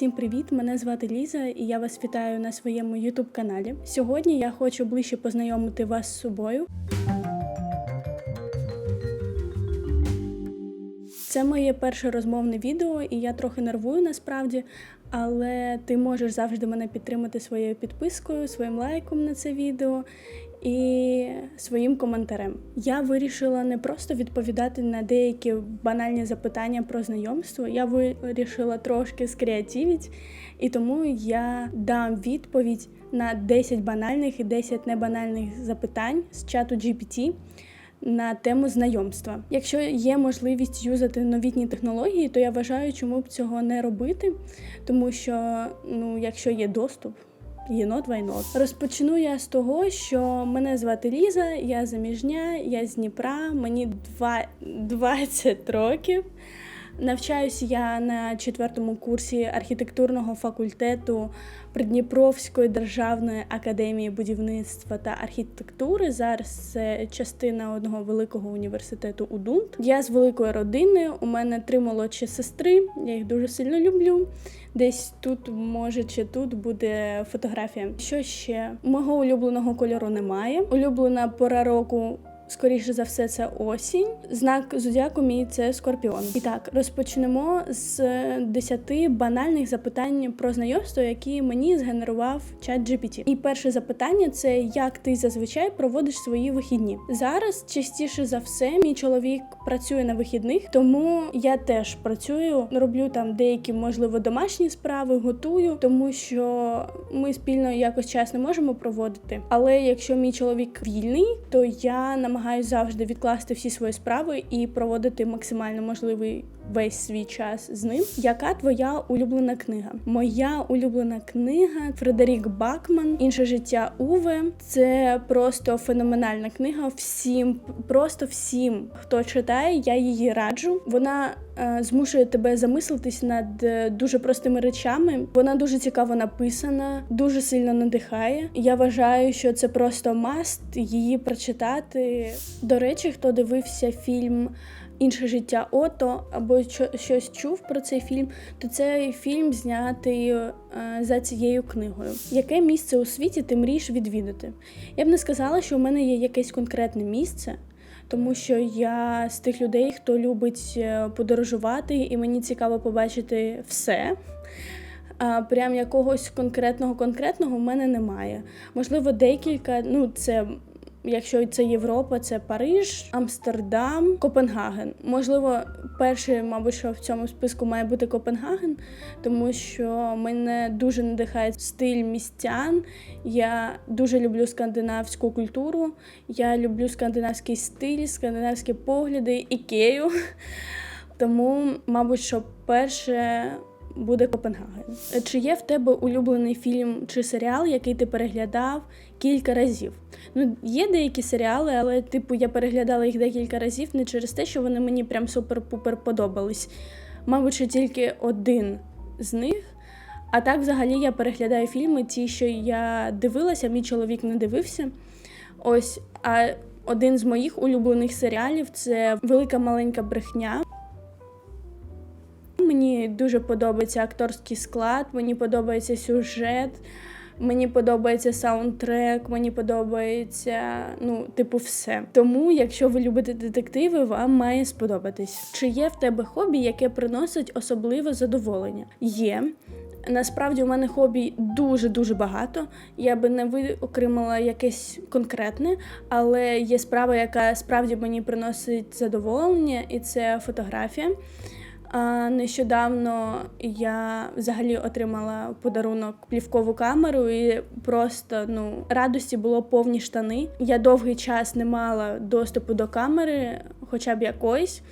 Всім привіт! Мене звати Ліза, і я вас вітаю на своєму youtube каналі. Сьогодні я хочу ближче познайомити вас з собою. Це моє перше розмовне відео, і я трохи нервую насправді, але ти можеш завжди мене підтримати своєю підпискою, своїм лайком на це відео і своїм коментарем. Я вирішила не просто відповідати на деякі банальні запитання про знайомство. Я вирішила трошки скреативити, і тому я дам відповідь на 10 банальних і 10 небанальних запитань з чату GPT на тему знайомства. Якщо є можливість юзати новітні технології, то я вважаю, чому б цього не робити, тому що ну, якщо є доступ. Єнот вайнот. Розпочну я з того, що мене звати Ліза, я заміжня, я з Дніпра, мені два- 20 років. Навчаюся я на четвертому курсі архітектурного факультету Придніпровської державної академії будівництва та архітектури. Зараз це частина одного великого університету УДУНТ. Я з великої родини. У мене три молодші сестри. Я їх дуже сильно люблю. Десь тут, може, чи тут буде фотографія. Що ще? Мого улюбленого кольору немає. Улюблена пора року Скоріше за все, це осінь. Знак зодіаку мій це скорпіон. І так, розпочнемо з 10 банальних запитань про знайомство, які мені згенерував чат GPT. І перше запитання це як ти зазвичай проводиш свої вихідні. Зараз частіше за все мій чоловік працює на вихідних, тому я теж працюю, роблю там деякі, можливо, домашні справи, готую, тому що ми спільно якось час не можемо проводити. Але якщо мій чоловік вільний, то я намагаюся завжди відкласти всі свої справи і проводити максимально можливий весь свій час з ним. Яка твоя улюблена книга? Моя улюблена книга Фредерік Бакман, інше життя Уве. Це просто феноменальна книга. Всім, просто всім, хто читає, я її раджу. Вона е, змушує тебе замислитись над е, дуже простими речами. Вона дуже цікаво написана, дуже сильно надихає. Я вважаю, що це просто маст її прочитати. До речі, хто дивився фільм. Інше життя Ото або що, щось чув про цей фільм, то цей фільм знятий е, за цією книгою. Яке місце у світі ти мрієш відвідати? Я б не сказала, що у мене є якесь конкретне місце, тому що я з тих людей, хто любить е, подорожувати, і мені цікаво побачити все. А прям якогось конкретного конкретного в мене немає. Можливо, декілька, ну це. Якщо це Європа, це Париж, Амстердам, Копенгаген. Можливо, перший, мабуть, що в цьому списку має бути Копенгаген, тому що мене дуже надихає стиль містян. Я дуже люблю скандинавську культуру. Я люблю скандинавський стиль, скандинавські погляди, ікею. Тому, мабуть, що перше буде Копенгаген. Чи є в тебе улюблений фільм чи серіал, який ти переглядав кілька разів? Ну, є деякі серіали, але типу я переглядала їх декілька разів не через те, що вони мені прям супер-пупер подобались. Мабуть, тільки один з них. А так, взагалі, я переглядаю фільми, ті, що я дивилася, мій чоловік не дивився. Ось, а один з моїх улюблених серіалів це Велика маленька брехня. Мені дуже подобається акторський склад, мені подобається сюжет, мені подобається саундтрек, мені подобається, ну, типу, все. Тому, якщо ви любите детективи, вам має сподобатись. Чи є в тебе хобі, яке приносить особливе задоволення? Є. Насправді у мене хобі дуже-дуже багато. Я би не виокремила якесь конкретне, але є справа, яка справді мені приносить задоволення, і це фотографія. А нещодавно я взагалі отримала подарунок плівкову камеру, і просто ну радості було повні штани. Я довгий час не мала доступу до камери, хоча б якоїсь.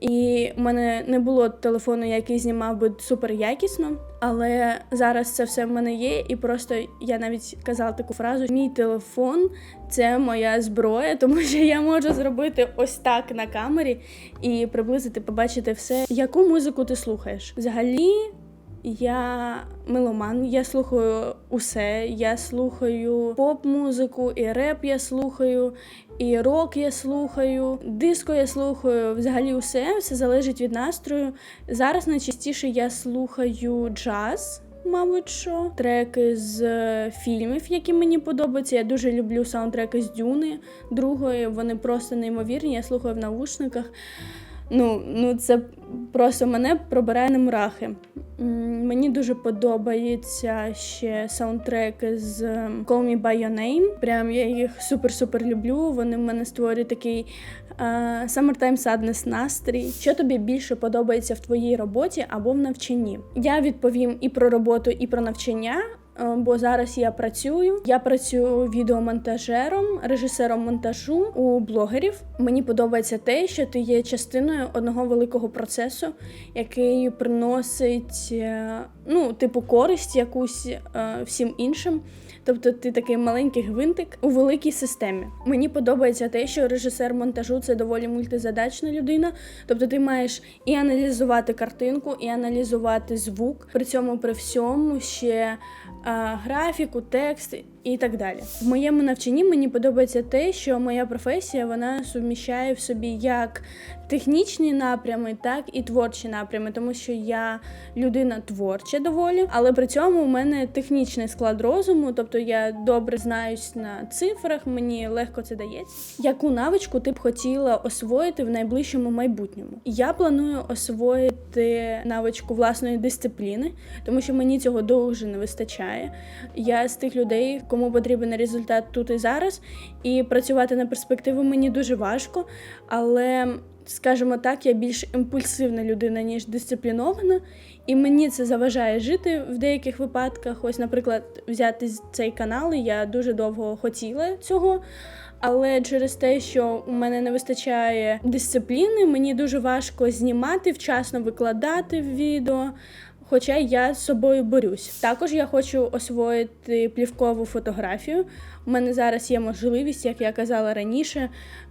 І в мене не було телефону, який знімав би супер якісно. Але зараз це все в мене є, і просто я навіть казала таку фразу: мій телефон це моя зброя, тому що я можу зробити ось так на камері і приблизити, побачити все. Яку музику ти слухаєш? Взагалі. Я меломан, я слухаю усе. Я слухаю поп-музику, і реп я слухаю, і рок я слухаю, диско я слухаю. Взагалі, усе все залежить від настрою. Зараз найчастіше я слухаю джаз. Мабуть, що треки з е, фільмів, які мені подобаються. Я дуже люблю саундтреки з Дюни. Другої вони просто неймовірні. Я слухаю в навушниках. Ну, ну це просто мене пробирає на мурахи. Мені дуже подобаються ще саундтреки з ем, Call Me By Your Name. Прям я їх супер-супер люблю. Вони в мене створюють такий е, Summertime Sadness настрій. Що тобі більше подобається в твоїй роботі або в навчанні? Я відповім і про роботу, і про навчання. Е, Бо зараз я працюю. Я працюю відеомонтажером, режисером монтажу у блогерів. Мені подобається те, що ти є частиною одного великого процесу, який приносить е, ну, типу, користь якусь е, всім іншим. Тобто ти такий маленький гвинтик у великій системі. Мені подобається те, що режисер монтажу це доволі мультизадачна людина. Тобто ти маєш і аналізувати картинку, і аналізувати звук. При цьому при всьому ще а, графіку, текст і так далі. В моєму навчанні мені подобається те, що моя професія вона суміщає в собі як технічні напрями, так і творчі напрями, тому що я людина творча доволі, але при цьому у мене технічний склад розуму, тобто я добре знаюсь на цифрах, мені легко це дається. Яку навичку ти б хотіла освоїти в найближчому майбутньому? Я планую освоїти навичку власної дисципліни, тому що мені цього дуже не вистачає. Я з тих людей, кому потрібен результат тут і зараз, і працювати на перспективу мені дуже важко, але. Скажімо так, я більш імпульсивна людина, ніж дисциплінована, і мені це заважає жити в деяких випадках. Ось, наприклад, взяти цей канал, я дуже довго хотіла цього. Але через те, що у мене не вистачає дисципліни, мені дуже важко знімати, вчасно викладати відео. Хоча я з собою борюсь. Також я хочу освоїти плівкову фотографію. У мене зараз є можливість, як я казала раніше,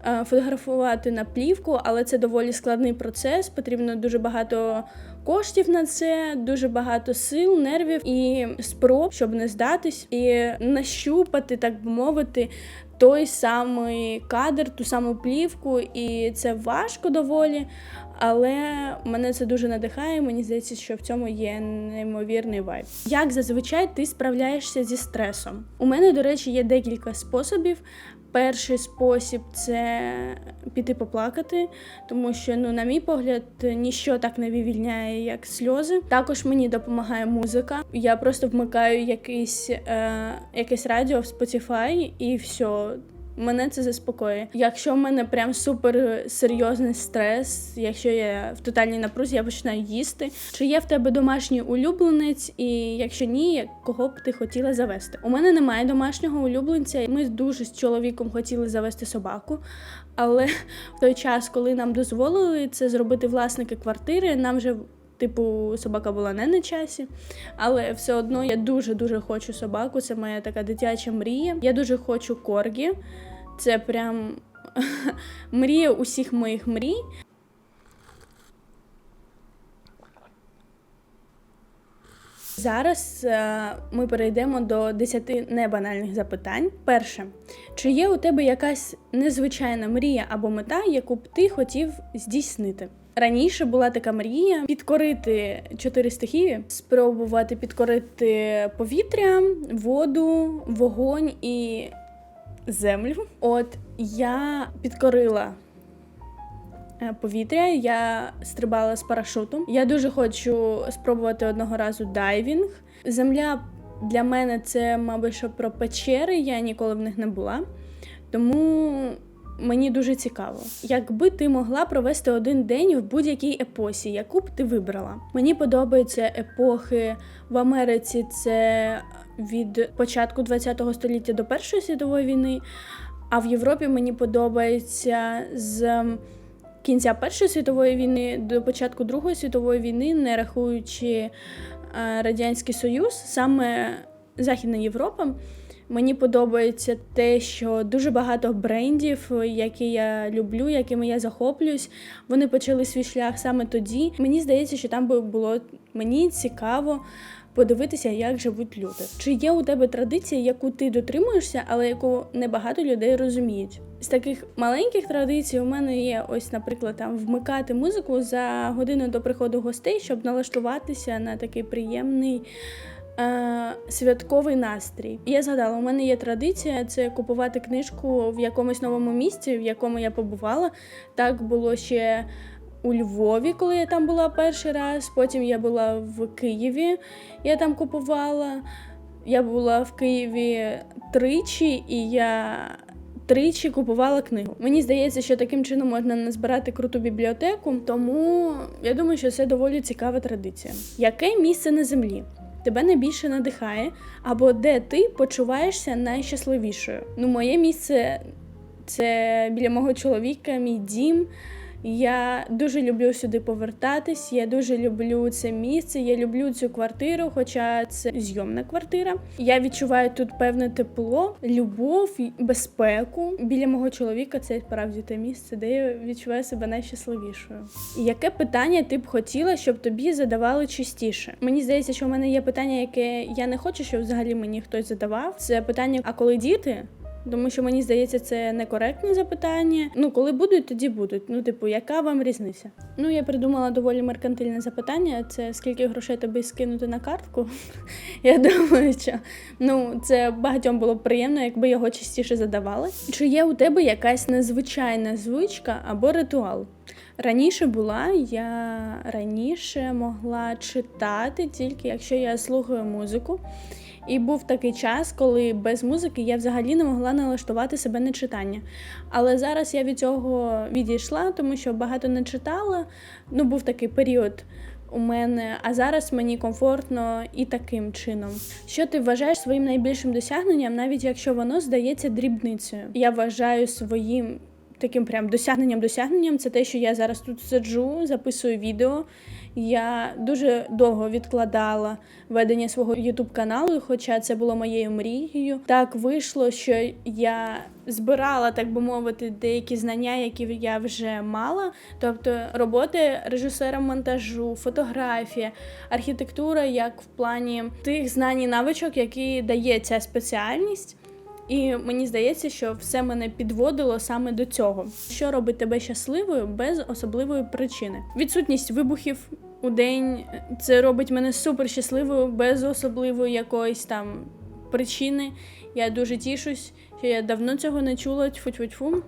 е, фотографувати на плівку, але це доволі складний процес. Потрібно дуже багато коштів на це, дуже багато сил, нервів і спроб, щоб не здатись, і нащупати, так би мовити, той самий кадр, ту саму плівку, і це важко доволі. Але мене це дуже надихає. Мені здається, що в цьому є неймовірний вайб. Як зазвичай ти справляєшся зі стресом? У мене, до речі, є декілька способів. Перший спосіб це піти поплакати, тому що, ну, на мій погляд, ніщо так не вивільняє, як сльози. Також мені допомагає музика. Я просто вмикаю якийсь, е, якесь радіо в Spotify і все. Мене це заспокоює. Якщо в мене прям супер серйозний стрес, якщо я в тотальній напрузі, я починаю їсти. Чи є в тебе домашній улюбленець? І якщо ні, кого б ти хотіла завести? У мене немає домашнього улюбленця. Ми дуже з чоловіком хотіли завести собаку. Але в той час, коли нам дозволили це зробити власники квартири, нам вже Типу, собака була не на часі, але все одно я дуже-дуже хочу собаку. Це моя така дитяча мрія. Я дуже хочу коргі. Це прям мрія усіх моїх мрій. Зараз е, ми перейдемо до 10 небанальних запитань. Перше, чи є у тебе якась незвичайна мрія або мета, яку б ти хотів здійснити? Раніше була така мрія підкорити чотири стихії, спробувати підкорити повітря, воду, вогонь і землю. От я підкорила е, повітря, я стрибала з парашутом. Я дуже хочу спробувати одного разу дайвінг. Земля для мене це, мабуть, що про печери. Я ніколи в них не була. Тому мені дуже цікаво. Якби ти могла провести один день в будь-якій епосі, яку б ти вибрала? Мені подобаються епохи в Америці. Це від початку ХХ століття до Першої світової війни. А в Європі мені подобається з кінця Першої світової війни до початку Другої світової війни, не рахуючи е, Радянський Союз, саме Західна Європа. Мені подобається те, що дуже багато брендів, які я люблю, якими я захоплююсь, вони почали свій шлях саме тоді. Мені здається, що там би було мені цікаво подивитися, як живуть люди. Чи є у тебе традиція, яку ти дотримуєшся, але яку небагато людей розуміють? З таких маленьких традицій у мене є ось, наприклад, там вмикати музику за годину до приходу гостей, щоб налаштуватися на такий приємний. Е, святковий настрій. Я згадала, у мене є традиція це купувати книжку в якомусь новому місці, в якому я побувала. Так було ще у Львові, коли я там була перший раз. Потім я була в Києві, я там купувала. Я була в Києві тричі, і я тричі купувала книгу. Мені здається, що таким чином можна назбирати круту бібліотеку, тому я думаю, що це доволі цікава традиція. Яке місце на землі? Тебе найбільше надихає, або де ти почуваєшся найщасливішою. Ну, моє місце це біля мого чоловіка, мій дім. Я дуже люблю сюди повертатись. Я дуже люблю це місце. Я люблю цю квартиру, хоча це зйомна квартира. Я відчуваю тут певне тепло, любов, безпеку. Біля мого чоловіка це справді те місце, де я відчуваю себе найщасливішою. Яке питання ти б хотіла, щоб тобі задавали частіше? Мені здається, що в мене є питання, яке я не хочу, щоб взагалі мені хтось задавав. Це питання: а коли діти? Тому що мені здається, це некоректне запитання. Ну, коли будуть, тоді будуть. Ну, типу, яка вам різниця? Ну, я придумала доволі меркантильне запитання: це скільки грошей тобі скинути на картку? Я думаю, що ну це багатьом було б приємно, якби його частіше задавали. Чи є у тебе якась незвичайна звичка або ритуал? Раніше була, я раніше могла читати тільки якщо я слухаю музику. І був такий час, коли без музики я взагалі не могла налаштувати себе на читання. Але зараз я від цього відійшла, тому що багато не читала. Ну, був такий період у мене, а зараз мені комфортно і таким чином. Що ти вважаєш своїм найбільшим досягненням, навіть якщо воно здається дрібницею? Я вважаю своїм. Таким прям досягненням-досягненням це те, що я зараз тут сиджу, записую відео. Я дуже довго відкладала ведення свого ютуб каналу, хоча це було моєю мрією. Так вийшло, що я збирала, так би мовити, деякі знання, які я вже мала. Тобто роботи режисера монтажу, фотографія, архітектура, як в плані тих знань і навичок, які дає ця спеціальність. І мені здається, що все мене підводило саме до цього. Що робить тебе щасливою без особливої причини? Відсутність вибухів у день це робить мене супер щасливою без особливої якоїсь там причини. Я дуже тішусь, що я давно цього не чула. Тьфу-тьфу-тьфу.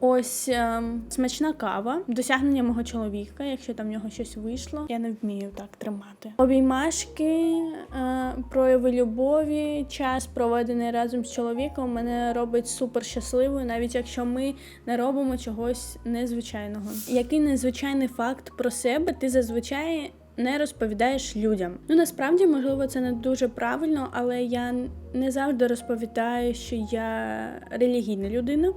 Ось е, смачна кава, досягнення мого чоловіка, якщо там в нього щось вийшло, я не вмію так тримати. Обіймашки, е, прояви любові, час проведений разом з чоловіком, мене робить супер щасливою, навіть якщо ми не робимо чогось незвичайного. Який незвичайний факт про себе ти зазвичай не розповідаєш людям? Ну насправді, можливо, це не дуже правильно, але я не завжди розповідаю, що я релігійна людина.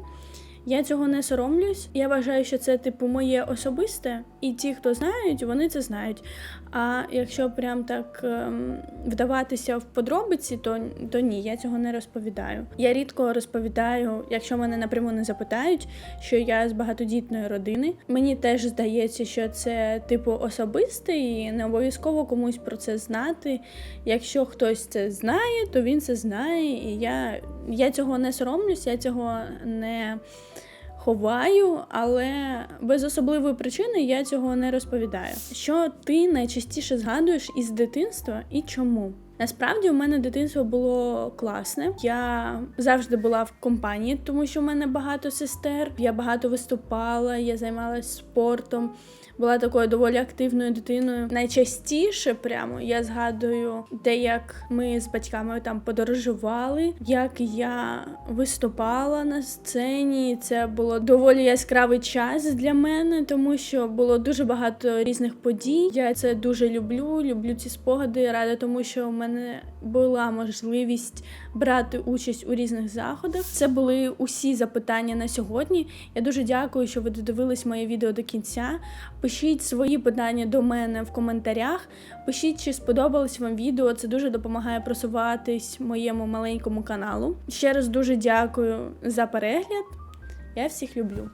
Я цього не соромлюсь. Я вважаю, що це типу моє особисте, і ті, хто знають, вони це знають. А якщо прям так ем, вдаватися в подробиці, то то ні, я цього не розповідаю. Я рідко розповідаю, якщо мене напряму не запитають, що я з багатодітної родини. Мені теж здається, що це типу особисте, і не обов'язково комусь про це знати. Якщо хтось це знає, то він це знає. І я, я цього не соромлюсь, я цього не ховаю, але без особливої причини я цього не розповідаю. Що ти найчастіше згадуєш із дитинства і чому? Насправді у мене дитинство було класне. Я завжди була в компанії, тому що в мене багато сестер. Я багато виступала, я займалася спортом була такою доволі активною дитиною. Найчастіше прямо я згадую те, як ми з батьками там подорожували, як я виступала на сцені. Це було доволі яскравий час для мене, тому що було дуже багато різних подій. Я це дуже люблю. Люблю ці спогади. Рада тому, що у мене була можливість брати участь у різних заходах. Це були усі запитання на сьогодні. Я дуже дякую, що ви додивились моє відео до кінця. Пишіть свої питання до мене в коментарях. Пишіть, чи сподобалось вам відео. Це дуже допомагає просуватись моєму маленькому каналу. Ще раз дуже дякую за перегляд. Я всіх люблю.